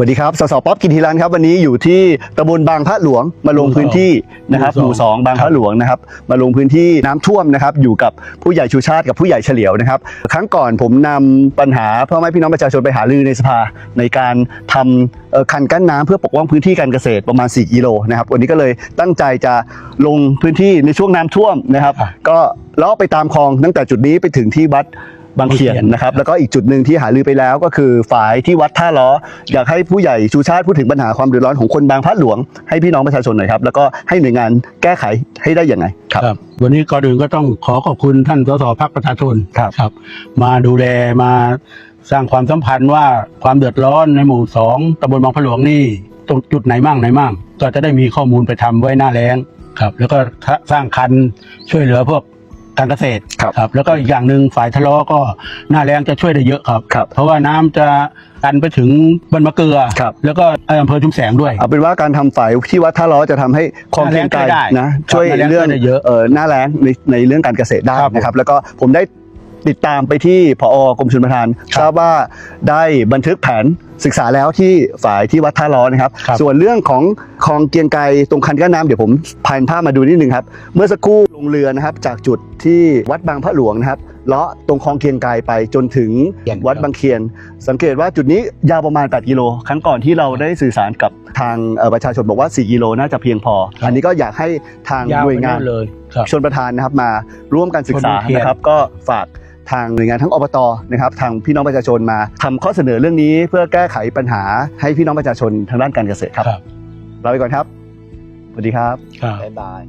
วัสดีครับสสป๊อปกินทีรันครับวันนี้อยู่ที่ตำบลบางพระหลวงมาลงพื้นที่นะครับหหมู่มู่สสอองงบางพระหลวงนะครับมาลงพื้นที่น้ำท่วมนะครับอยู่กับผู้ใหญ่ชูชาติกับผู้ใหญ่เฉลียวนะครับ ครั้งก่อนผมนำปัญหาเพื่อให้พี่น้องประชาชนไปหารือในสภาในการทำเอ่อคันกั้นน้ำเพื่อปกป้องพื้นที่การเกษตรประมาณ 4 กิโลนะครับวันนี้ก็เลยตั้งใจจะลงพื้นที่ในช่วงน้ำท่วมนะครับครับ ก็เลาะไปตามคลองตั้งแต่จุดนี้ไปถึงที่วัด บางเขียนบางเขียนนะครับแล้วก็อีกจุดหนึ่งที่หารือไปแล้วก็คือฝายที่วัดท่าล้อ อยากให้ผู้ใหญ่ชูชาติพูดถึงปัญหาความเดือดร้อนของคนบางพลัดหลวงให้พี่น้องประชาชนหน่อยครับแล้วก็ให้หน่วยงานแก้ไขให้ได้อย่างไงครับครับ วันนี้ก่อนอื่นก็ต้องขอขอบคุณท่านสสพักประชาชนครับครับ มาดูแลมาสร้างความสัมพันธ์ว่าความเดือดร้อนในหมู่สองตำบลบางพระหลวงนี่ตรงจุดไหนมั่งไหนมั่งก็จะได้มีข้อมูลไปทำไว้หน้าแล้งครับ แล้วก็สร้างคันช่วยเหลือพวก การเกษตรครับครับ แล้วก็อีกอย่างหนึ่งฝ่ายทะเลาะก็หน้าแรงจะช่วยได้เยอะครับ ครับ เพราะว่าน้ำจะกันไปถึงบ้านมะเกลือ ครับ แล้วก็อำเภอชุมแสงด้วย เอาเป็นว่าการทำฝายที่วัดท่าล้อจะทำให้คลองเคียงไกลหน้าแล้งช่วยได้นะครับช่วยหน้าแล้งเรื่องช่วยได้เยอะ เอ่อหน้าแล้งในในเรื่องการเกษตรได้ครับผม นะครับ แล้วก็ผมได้ ติดตามไปที่ผอกรมชลประทานครับทราบว่าได้บันทึกแผนศึกษาแล้วที่ฝ่ายที่วัดท่าล้อนะครับครับ ส่วนเรื่องของคลองเกียงไกรตรงคันกั้นน้ำเดี๋ยวผมพายภาพมาดูนิดนึงครับ เมื่อสักครู่ลงเรือนะครับ จากจุดที่วัดบางพระหลวงนะครับเลาะตรงคลองเกียงไกรไปจนถึงเกียงวัดบางเคียน สังเกตว่าจุดนี้ยาวประมาณ 8 กิโลครั้งก่อนที่เราได้สื่อสารกับทางเอ่อประชาชนบอกว่า 4 กิโลน่าจะเพียงพอครับอันนี้ก็อยากให้ทางยาวหน่วยไปงานโเลยครับชนประธานนะครับมาร่วมกันศึกษาชนบางเขตนะครับ ก็ฝาก ทางหน่วยงานทั้งอบตนะครับทางพี่น้องประชาชนมาทำข้อเสนอเรื่องนี้เพื่อแก้ไขปัญหาให้พี่น้องประชาชนทางด้านการเกษตรครับครับลาไปก่อนครับสวัสดีครับครับบ๊ายบาย